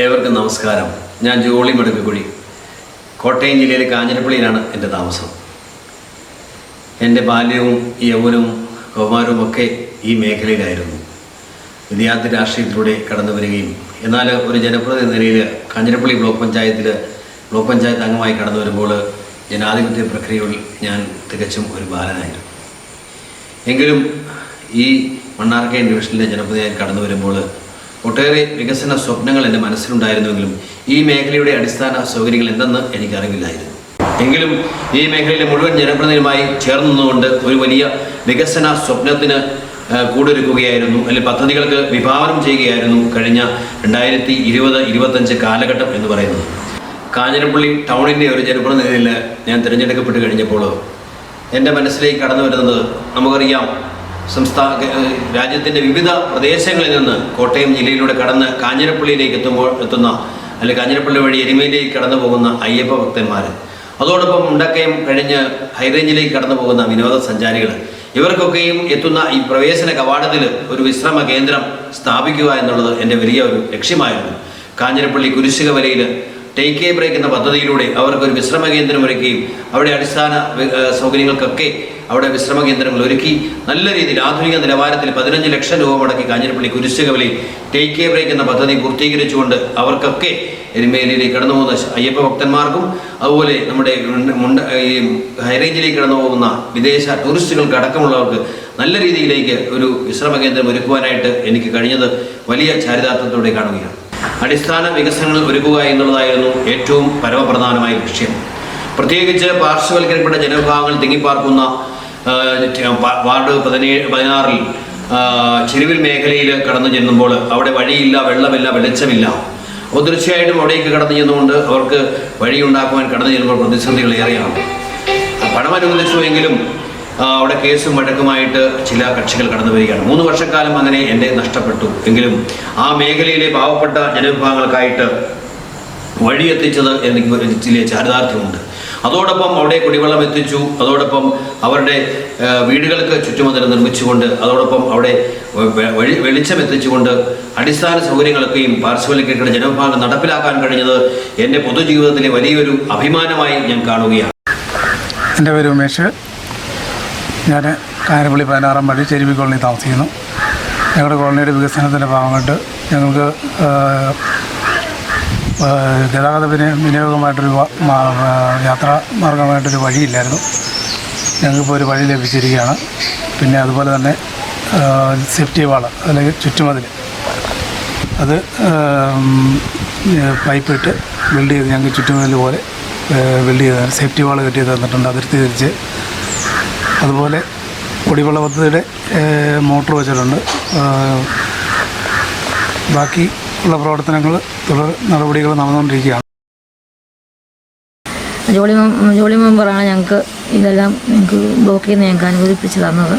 ഏവർക്കും നമസ്കാരം. ഞാൻ ജോളി മടുക്കുകുഴി കോട്ടയം ജില്ലയിലെ കാഞ്ഞിരപ്പള്ളിയിലാണ് എന്റെ താമസം. എന്റെ ബാല്യവും യൗവനവും കൗമാരവും ഒക്കെ ഈ മേഖലയിലായിരുന്നു. വിദ്യാർത്ഥി രാഷ്ട്രീയത്തിലൂടെ കടന്നു വരികയും എന്നാൽ ഒരു ജനപ്രതിനിധി നിലയിൽ കാഞ്ഞിരപ്പള്ളി ബ്ലോക്ക് പഞ്ചായത്തിൽ ബ്ലോക്ക് പഞ്ചായത്ത് അംഗമായി കടന്നു വരുമ്പോൾ ജനാധിപത്യ പ്രക്രിയകളിൽ ഞാൻ തികച്ചും ഒരു ബാലനായിരുന്നു. എങ്കിലും ഈ മണ്ണാർക്കയം ഡിവിഷനിലെ ജനപ്രതിനിധിയായി കടന്നു വരുമ്പോൾ ഒട്ടേറെ വികസന സ്വപ്നങ്ങൾ എന്റെ മനസ്സിലുണ്ടായിരുന്നുവെങ്കിലും ഈ മേഖലയുടെ അടിസ്ഥാന സൗകര്യങ്ങൾ എന്തെന്ന് എനിക്കറിവില്ലായിരുന്നു. എങ്കിലും ഈ മേഖലയിലെ മുഴുവൻ ജനപ്രതിനിധിയുമായി ചേർന്ന് നിന്നുകൊണ്ട് ഒരു വലിയ വികസന സ്വപ്നത്തിന് കൂടൊരുക്കുകയായിരുന്നു. അല്ലെങ്കിൽ പദ്ധതികൾക്ക് വിഭാവനം ചെയ്യുകയായിരുന്നു കഴിഞ്ഞ രണ്ടായിരത്തി ഇരുപത് ഇരുപത്തഞ്ച് കാലഘട്ടം എന്ന് പറയുന്നത്. കാഞ്ഞിരപ്പള്ളി ടൗണിന്റെ ഒരു ജനപ്രതിനിധിയിൽ ഞാൻ തിരഞ്ഞെടുക്കപ്പെട്ട് കഴിഞ്ഞപ്പോൾ എന്റെ മനസ്സിലേക്ക് കടന്നു വരുന്നത് നമുക്കറിയാം. സംസ്ഥാന രാജ്യത്തിന്റെ വിവിധ പ്രദേശങ്ങളിൽ നിന്ന് കോട്ടയം ജില്ലയിലൂടെ കടന്ന് കാഞ്ഞിരപ്പള്ളിയിലേക്ക് എത്തുമ്പോൾ എത്തുന്ന അല്ലെങ്കിൽ കാഞ്ഞിരപ്പള്ളി വഴി എരുമയിലേക്ക് കടന്നു പോകുന്ന അയ്യപ്പ ഭക്തന്മാർ അതോടൊപ്പം മുണ്ടക്കയം കഴിഞ്ഞ് ഹൈറേഞ്ചിലേക്ക് കടന്നു പോകുന്ന വിനോദസഞ്ചാരികൾ ഇവർക്കൊക്കെയും എത്തുന്ന ഈ പ്രവേശന കവാടത്തിൽ ഒരു വിശ്രമ കേന്ദ്രം സ്ഥാപിക്കുക എന്നുള്ളത് എന്റെ വലിയ ഒരു ലക്ഷ്യമായിരുന്നു. കാഞ്ഞിരപ്പള്ളി കുരിശുകവലയിൽ ടേക്ക് എ ബ്രേക്ക് എന്ന പദ്ധതിയിലൂടെ അവർക്ക് ഒരു വിശ്രമ കേന്ദ്രം ഒരുക്കുകയും അവിടെ അടിസ്ഥാന സൗകര്യങ്ങൾക്കൊക്കെ അവിടെ വിശ്രമ കേന്ദ്രങ്ങൾ ഒരുക്കി നല്ല രീതിയിൽ ആധുനിക നിലവാരത്തിൽ പതിനഞ്ച് ലക്ഷം രൂപ മുടക്കി കാഞ്ഞിരപ്പള്ളി കുരിശുകവലി ടേക്ക് എ ബ്രേക്ക് എന്ന പദ്ധതി പൂർത്തീകരിച്ചുകൊണ്ട് അവർക്കൊക്കെ എരുമേലിയിലേക്ക് കടന്നു പോകുന്ന അയ്യപ്പ ഭക്തന്മാർക്കും അതുപോലെ നമ്മുടെ മുണ്ട- ഈ ഹൈറേഞ്ചിലേക്ക് കടന്നു പോകുന്ന വിദേശ ടൂറിസ്റ്റുകൾക്ക് അടക്കമുള്ളവർക്ക് നല്ല രീതിയിലേക്ക് ഒരു വിശ്രമ കേന്ദ്രം ഒരുക്കുവാനായിട്ട് എനിക്ക് കഴിഞ്ഞത് വലിയ ചാരിതാർത്ഥത്തോടെ കാണുകയാണ്. അടിസ്ഥാന വികസനങ്ങൾ ഒരുക്കുക എന്നുള്ളതായിരുന്നു ഏറ്റവും പരമപ്രധാനമായ ലക്ഷ്യം. പ്രത്യേകിച്ച് പാർശ്വവൽക്കരിക്കപ്പെട്ട ജനവിഭാഗങ്ങൾ തിങ്ങിപ്പാർക്കുന്ന വാർഡ് പതിനേഴ് പതിനാറിൽ ചെരുവിൽ മേഖലയിൽ കടന്നു ചെല്ലുമ്പോൾ അവിടെ വഴിയില്ല വെള്ളമില്ല വെളിച്ചമില്ല. അപ്പോൾ തീർച്ചയായിട്ടും അവിടേക്ക് കടന്നു ചെന്നുകൊണ്ട് അവർക്ക് വഴിയുണ്ടാക്കുവാൻ കടന്നു ചെല്ലുമ്പോൾ പ്രതിസന്ധികൾ ഏറെയാണ്. പണം അനുവദിച്ചുവെങ്കിലും അവിടെ കേസും വഴക്കുമായിട്ട് ചില കക്ഷികൾ കടന്നു വരികയാണ്. മൂന്ന് വർഷക്കാലം അങ്ങനെ എന്റെ നഷ്ടപ്പെട്ടു. എങ്കിലും ആ മേഖലയിലെ പാവപ്പെട്ട ജനവിഭാഗങ്ങൾക്കായിട്ട് വഴിയെത്തിച്ചത് എനിക്ക് ചില ചാരിതാർത്ഥ്യമുണ്ട്. അതോടൊപ്പം അവിടെ കുടിവെള്ളം എത്തിച്ചു. അതോടൊപ്പം അവരുടെ വീടുകൾക്ക് ചുറ്റുമതിൽ നിർമ്മിച്ചുകൊണ്ട് അതോടൊപ്പം അവിടെ വെളിച്ചം എത്തിച്ചുകൊണ്ട് അടിസ്ഥാന സൗകര്യങ്ങളൊക്കെയും പാർശ്വവൽക്കരിക്കുന്ന ജനവിഭാഗം നടപ്പിലാക്കാൻ കഴിഞ്ഞത് എന്റെ പൊതുജീവിതത്തിലെ വലിയൊരു അഭിമാനമായി ഞാൻ കാണുകയാണ്. എന്റെ പേര് ഉമേഷ്. ഞാൻ കാരപ്പള്ളി പതിനാറാം പള്ളി ചെരുവി കോളനി താമസിക്കുന്നു. ഞങ്ങളുടെ കോളനിയുടെ വികസനത്തിന്റെ ഭാഗമായിട്ട് ഞങ്ങൾക്ക് ഗതാഗത വിനിയ വിനിയോഗമായിട്ടൊരു യാത്രാ മാർഗമായിട്ടൊരു വഴിയില്ലായിരുന്നു. ഞങ്ങൾക്കിപ്പോൾ ഒരു വഴി ലഭിച്ചിരിക്കുകയാണ്. പിന്നെ അതുപോലെ തന്നെ സേഫ്റ്റി വാൾ അല്ലെങ്കിൽ ചുറ്റുമതിൽ. അത് പൈപ്പ് ഇട്ട് ബിൽഡ് ചെയ്ത് ഞങ്ങൾക്ക് ചുറ്റുമതിൽ പോലെ ബിൽഡ് ചെയ്ത് സേഫ്റ്റി വാൾ കെട്ടി തന്നിട്ടുണ്ട്. അതിർത്തി തിരിച്ച് അതുപോലെ കുടിവെള്ള പദ്ധതിയുടെ മോട്ടർ വെച്ചിട്ടുണ്ട്. ബാക്കി ഉള്ള പ്രവർത്തനങ്ങൾ തുടർ നടപടികൾ നടന്നുകൊണ്ടിരിക്കുകയാണ്. ജോളി ജോളി മെമ്പറാണ് ഞങ്ങൾക്ക് ഇതെല്ലാം ഞങ്ങൾക്ക് ബ്ലോക്ക് നിന്ന് ഞങ്ങൾക്ക് അനുവദിപ്പിച്ച് തന്നത്.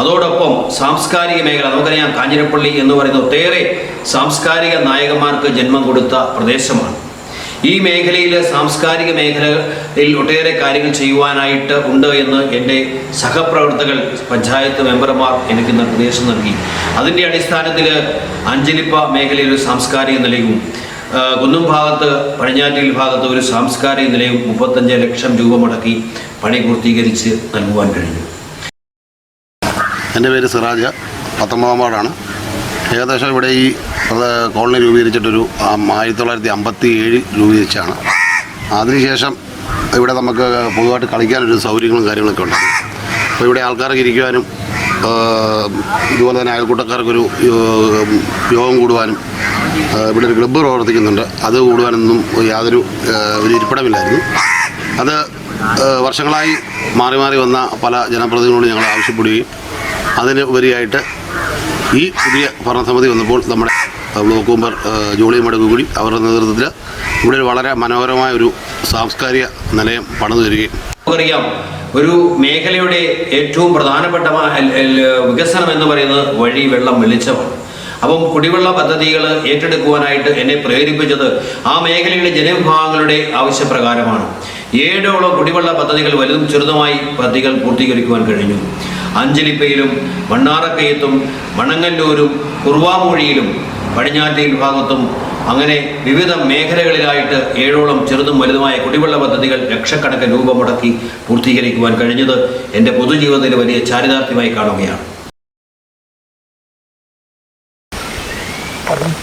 അതോടൊപ്പം സാംസ്കാരിക മേഖല നമുക്കറിയാം കാഞ്ഞിരപ്പള്ളി എന്ന് പറയുന്ന ഒട്ടേറെ സാംസ്കാരിക നായകന്മാർക്ക് ജന്മം കൊടുത്ത പ്രദേശമാണ്. ഈ മേഖലയിൽ സാംസ്കാരിക മേഖലയിൽ ഒട്ടേറെ കാര്യങ്ങൾ ചെയ്യുവാനായിട്ട് ഉണ്ട് എന്ന് എന്റെ സഹപ്രവർത്തകർ പഞ്ചായത്ത് മെമ്പർമാർ എനിക്ക് നിർദ്ദേശം നൽകി. അതിന്റെ അടിസ്ഥാനത്തിൽ അഞ്ചലിപ്പ മേഖലയിൽ ഒരു സാംസ്കാരിക നിലയവും കുന്നും ഭാഗത്ത് പടിഞ്ഞാറ്റിൽ ഭാഗത്ത് ഒരു സാംസ്കാരിക നിലയവും മുപ്പത്തഞ്ച് ലക്ഷം രൂപ മുടക്കി പണി പൂർത്തീകരിച്ച് നൽകുവാൻ കഴിഞ്ഞു. എന്റെ പേര് സിറാജ് പത്തൊമ്പതാം വാർഡാണ് ഏകദേശം ഇവിടെ ഈ കോളനി രൂപീകരിച്ചിട്ടൊരു ആയിരത്തി തൊള്ളായിരത്തി അമ്പത്തി ഏഴ് രൂപീകരിച്ചാണ്. അതിനുശേഷം ഇവിടെ നമുക്ക് പൊതുവായിട്ട് കളിക്കാനൊരു സൗകര്യങ്ങളും കാര്യങ്ങളൊക്കെ ഉണ്ട്. അപ്പോൾ ഇവിടെ ആൾക്കാർക്ക് ഇരിക്കുവാനും ഇതുപോലെ തന്നെ അയൽക്കൂട്ടക്കാർക്കൊരു യോഗം കൂടുവാനും ഇവിടെ ഒരു ക്ലബ്ബ് പ്രവർത്തിക്കുന്നുണ്ട്. അത് കൂടുവാനൊന്നും യാതൊരു ഒരു ഇരിപ്പിടമില്ലായിരുന്നു. അത് വർഷങ്ങളായി മാറി മാറി വന്ന പല ജനപ്രതിനിധികളോട് ഞങ്ങൾ ആവശ്യപ്പെടുകയും അതിന് ഉപരിയായിട്ട് ഈ പുതിയ ഭരണസമിതി വന്നപ്പോൾ നമ്മുടെ ബ്ലോക്ക് മെമ്പർ ജോളി മടക്കുകൂടി അവരുടെ നേതൃത്വത്തിൽ ഇവിടെ വളരെ മനോഹരമായ ഒരു സാംസ്കാരിക നിലയം പണിതു തരികയും നമുക്കറിയാം ഒരു മേഖലയുടെ ഏറ്റവും പ്രധാനപ്പെട്ട വികസനം എന്ന് പറയുന്നത് വഴി വെള്ളം വെളിച്ചമാണ്. അപ്പം കുടിവെള്ള പദ്ധതികൾ ഏറ്റെടുക്കുവാനായിട്ട് എന്നെ പ്രേരിപ്പിച്ചത് ആ മേഖലയിലെ ജനവിഭാഗങ്ങളുടെ ആവശ്യപ്രകാരമാണ്. ഏഴോളം കുടിവെള്ള പദ്ധതികൾ വലുതും ചെറുതുമായി പദ്ധതികൾ പൂർത്തീകരിക്കുവാൻ കഴിഞ്ഞു. അഞ്ചലിപ്പയിലും മണ്ണാറക്കയത്തും മണങ്ങല്ലൂരും കുറുവാമൂഴിയിലും പടിഞ്ഞാറ്റയിൽ ഭാഗത്തും അങ്ങനെ വിവിധ മേഖലകളിലായിട്ട് ഏഴോളം ചെറുതും വലുതുമായ കുടിവെള്ള പദ്ധതികൾ ലക്ഷക്കണക്കിന് രൂപ മുടക്കി പൂർത്തീകരിക്കുവാൻ കഴിഞ്ഞത് എന്റെ പൊതുജീവിതത്തിൽ വലിയ ചാരിതാർത്ഥ്യമായി കാണുകയാണ്.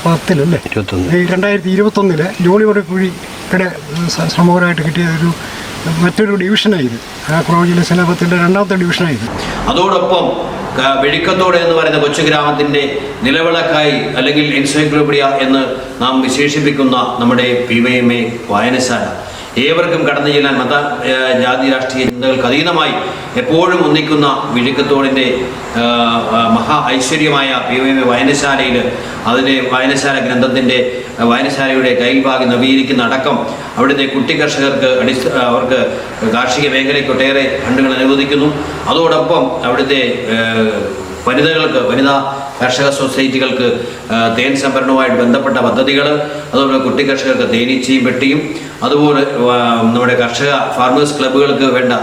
പത്തിലല്ലേ രണ്ടായിരത്തി ഇരുപത്തൊന്നിലെ ജോളിവട കുഴിയുടെ ശ്രമകരമായിട്ട് കിട്ടിയ ഒരു മറ്റൊരു ഡിവിഷനായത് ആ ക്രോജിലെ ശലഭത്തിന്റെ രണ്ടാമത്തെ ഡിവിഷനായത് അതോടൊപ്പം വെഴിക്കത്തോട് എന്ന് പറയുന്ന കൊച്ചു ഗ്രാമത്തിന്റെ നിലവിളക്കായി അല്ലെങ്കിൽ എൻസൈക്ലോപീഡിയ എന്ന് നാം വിശേഷിപ്പിക്കുന്ന നമ്മുടെ പി വൈ എം എ വായനശാല. ഏവർക്കും കടന്നു ചെല്ലാൻ മത ജാതി രാഷ്ട്രീയ ചിന്തകൾക്ക് അതീതമായി എപ്പോഴും ഒന്നിക്കുന്ന വിഴിക്കത്തോടിന്റെ മഹാ ഐശ്വര്യമായ പി വൈ വായനശാലയിൽ അതിന്റെ വായനശാല ഗ്രന്ഥത്തിന്റെ വായനശാലയുടെ കയ്യിൽ ഭാഗം നവീകരിക്കുന്ന അടക്കം അവിടുത്തെ കുട്ടി കർഷകർക്ക് അടിസ്ഥ അവർക്ക് കാർഷിക മേഖലയ്ക്ക് ഒട്ടേറെ ഫണ്ടുകൾ അനുവദിക്കുന്നു. അതോടൊപ്പം അവിടുത്തെ വനിതകൾക്ക് വനിതാ കർഷക സൊസൈറ്റികൾക്ക് തേൻ സംഭരണവുമായിട്ട് ബന്ധപ്പെട്ട പദ്ധതികൾ അതുപോലെ കുട്ടി കർഷകർക്ക് തേനീച്ചയും പെട്ടിയും അതുപോലെ നമ്മുടെ കർഷക ഫാർമേഴ്സ് ക്ലബ്ബുകൾക്ക് വേണ്ട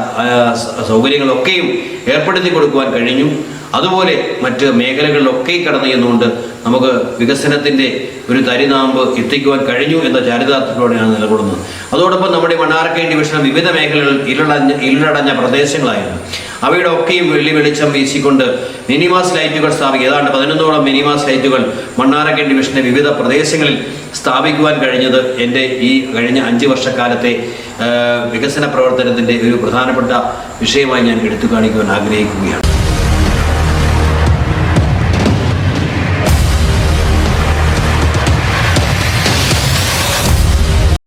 സൗകര്യങ്ങളൊക്കെയും ഏർപ്പെടുത്തി കൊടുക്കുവാൻ കഴിഞ്ഞു. അതുപോലെ മറ്റ് മേഖലകളിലൊക്കെ കടന്നു ചെന്നുകൊണ്ട് നമുക്ക് വികസനത്തിന്റെ ഒരു തരിനാമ്പ് എത്തിക്കുവാൻ കഴിഞ്ഞു എന്ന ചാരിതാർത്ഥ്യത്തോടെയാണ് നിലകൊള്ളുന്നത്. അതോടൊപ്പം നമ്മുടെ മണ്ണാർക്കൈ ഡിവിഷൻ വിവിധ മേഖലകളിൽ ഇരുളടഞ്ഞ ഇരുളടഞ്ഞ പ്രദേശങ്ങളായിരുന്നു. അവയുടെ ഒക്കെയും വെള്ളി വെളിച്ചം വീശിക്കൊണ്ട് മിനിമാസ് ലൈറ്റുകൾ സ്ഥാപിക്കുക. ഏതാണ്ട് പതിനൊന്നോളം മിനിമാസ് ലൈറ്റുകൾ മണ്ണാരക്കൻ ഡിവിഷന്റെ വിവിധ പ്രദേശങ്ങളിൽ സ്ഥാപിക്കുവാൻ കഴിഞ്ഞത് എന്റെ ഈ കഴിഞ്ഞ അഞ്ച് വർഷക്കാലത്തെ വികസന പ്രവർത്തനത്തിന്റെ ഒരു പ്രധാനപ്പെട്ട വിഷയമായി ഞാൻ എടുത്തു കാണിക്കുവാൻ ആഗ്രഹിക്കുകയാണ്.